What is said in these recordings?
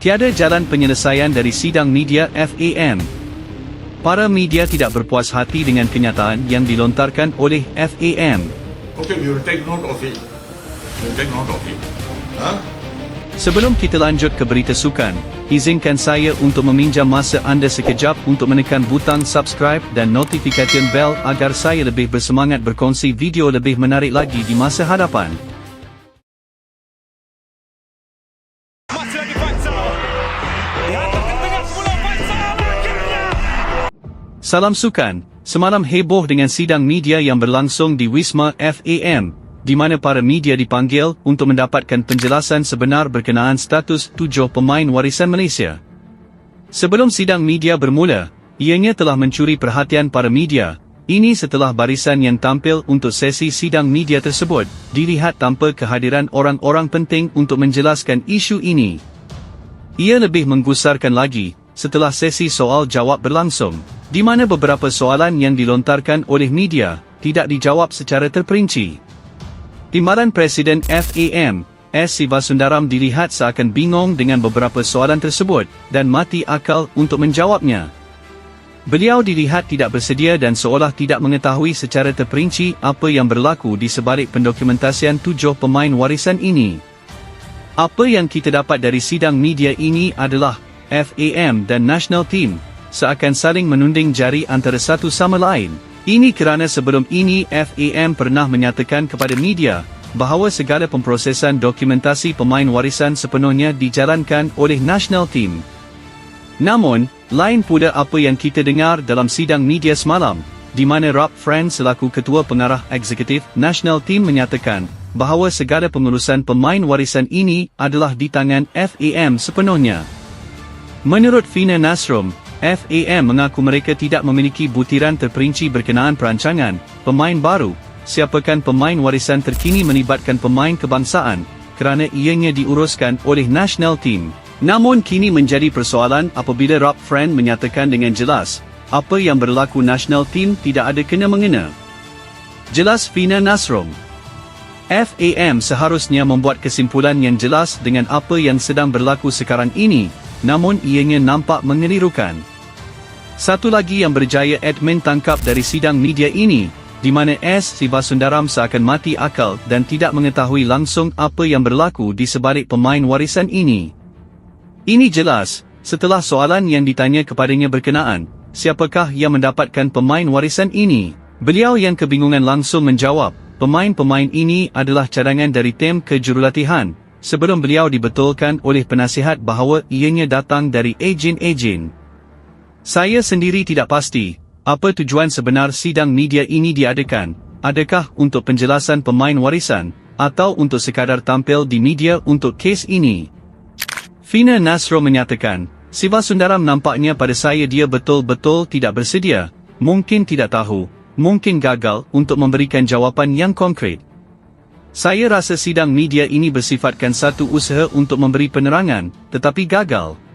Tiada jalan penyelesaian dari sidang media FAM. Para media tidak berpuas hati dengan kenyataan yang dilontarkan oleh FAM. Okay, we will take note of it. We will take note of it. Huh? Sebelum kita lanjut ke berita sukan, izinkan saya untuk meminjam masa anda sekejap untuk menekan butang subscribe dan notification bell agar saya lebih bersemangat berkongsi video lebih menarik lagi di masa hadapan. Salam sukan, semalam heboh dengan sidang media yang berlangsung di Wisma FAM, di mana para media dipanggil untuk mendapatkan penjelasan sebenar berkenaan status tujuh pemain warisan Malaysia. Sebelum sidang media bermula, ianya telah mencuri perhatian para media. Ini setelah barisan yang tampil untuk sesi sidang media tersebut, dilihat tanpa kehadiran orang-orang penting untuk menjelaskan isu ini. Ia lebih menggusarkan lagi, setelah sesi soal-jawab berlangsung, di mana beberapa soalan yang dilontarkan oleh media, tidak dijawab secara terperinci. Timbalan Presiden FAM, S. Sivasundaram dilihat seakan bingung dengan beberapa soalan tersebut, dan mati akal untuk menjawabnya. Beliau dilihat tidak bersedia dan seolah tidak mengetahui secara terperinci apa yang berlaku di sebalik pendokumentasian tujuh pemain warisan ini. Apa yang kita dapat dari sidang media ini adalah FAM dan National Team seakan saling menunding jari antara satu sama lain. Ini kerana sebelum ini FAM pernah menyatakan kepada media bahawa segala pemprosesan dokumentasi pemain warisan sepenuhnya dijalankan oleh National Team. Namun, lain pula apa yang kita dengar dalam sidang media semalam, di mana Rob Friend selaku Ketua Pengarah Eksekutif National Team menyatakan bahawa segala pengurusan pemain warisan ini adalah di tangan FAM sepenuhnya. Menurut Fina Nasrum, FAM mengaku mereka tidak memiliki butiran terperinci berkenaan perancangan, pemain baru, siapakan pemain warisan terkini melibatkan pemain kebangsaan, kerana ianya diuruskan oleh National Team. Namun kini menjadi persoalan apabila Rob Friend menyatakan dengan jelas, apa yang berlaku National Team tidak ada kena-mengena. Jelas Fina Nasrum. FAM seharusnya membuat kesimpulan yang jelas dengan apa yang sedang berlaku sekarang ini, namun ianya nampak mengelirukan. Satu lagi yang berjaya admin tangkap dari sidang media ini, di mana S. Sivasundaram seakan mati akal dan tidak mengetahui langsung apa yang berlaku di sebalik pemain warisan ini. Ini jelas, setelah soalan yang ditanya kepadanya berkenaan, siapakah yang mendapatkan pemain warisan ini? Beliau yang kebingungan langsung menjawab, pemain-pemain ini adalah cadangan dari tim kejurulatihan, sebelum beliau dibetulkan oleh penasihat bahawa ianya datang dari ejen-ejen. Saya sendiri tidak pasti, apa tujuan sebenar sidang media ini diadakan, adakah untuk penjelasan pemain warisan, atau untuk sekadar tampil di media untuk kes ini. Fina Nasro menyatakan, Siva Sundaram nampaknya pada saya dia betul-betul tidak bersedia, mungkin tidak tahu, mungkin gagal untuk memberikan jawapan yang konkret. Saya rasa sidang media ini bersifatkan satu usaha untuk memberi penerangan, tetapi gagal.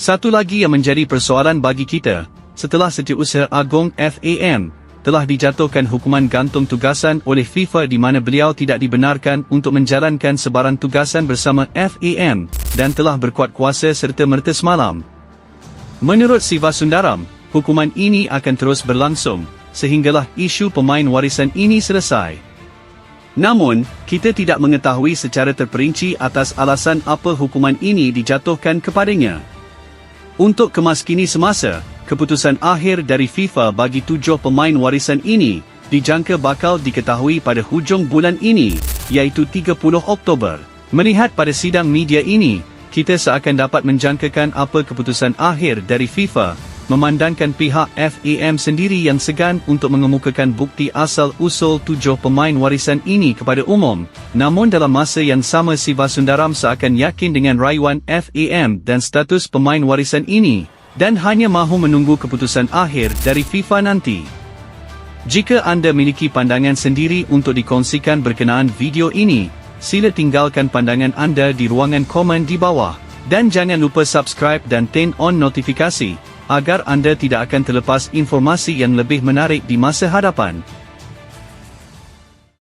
Satu lagi yang menjadi persoalan bagi kita, setelah Setiausaha Agong FAM, telah dijatuhkan hukuman gantung tugasan oleh FIFA di mana beliau tidak dibenarkan untuk menjalankan sebarang tugasan bersama FAM, dan telah berkuat kuasa serta merta semalam. Menurut Siva Sundaram, hukuman ini akan terus berlangsung, sehinggalah isu pemain warisan ini selesai. Namun, kita tidak mengetahui secara terperinci atas alasan apa hukuman ini dijatuhkan kepadanya. Untuk kemaskini semasa, keputusan akhir dari FIFA bagi tujuh pemain warisan ini, dijangka bakal diketahui pada hujung bulan ini, iaitu 30 Oktober. Melihat pada sidang media ini, kita seakan dapat menjangkakan apa keputusan akhir dari FIFA, memandangkan pihak FAM sendiri yang segan untuk mengemukakan bukti asal usul tujuh pemain warisan ini kepada umum. Namun dalam masa yang sama Siva Sundaram seakan yakin dengan rayuan FAM dan status pemain warisan ini, dan hanya mahu menunggu keputusan akhir dari FIFA nanti. Jika anda memiliki pandangan sendiri untuk dikongsikan berkenaan video ini, sila tinggalkan pandangan anda di ruangan komen di bawah. Dan jangan lupa subscribe dan turn on notifikasi, agar anda tidak akan terlepas informasi yang lebih menarik di masa hadapan.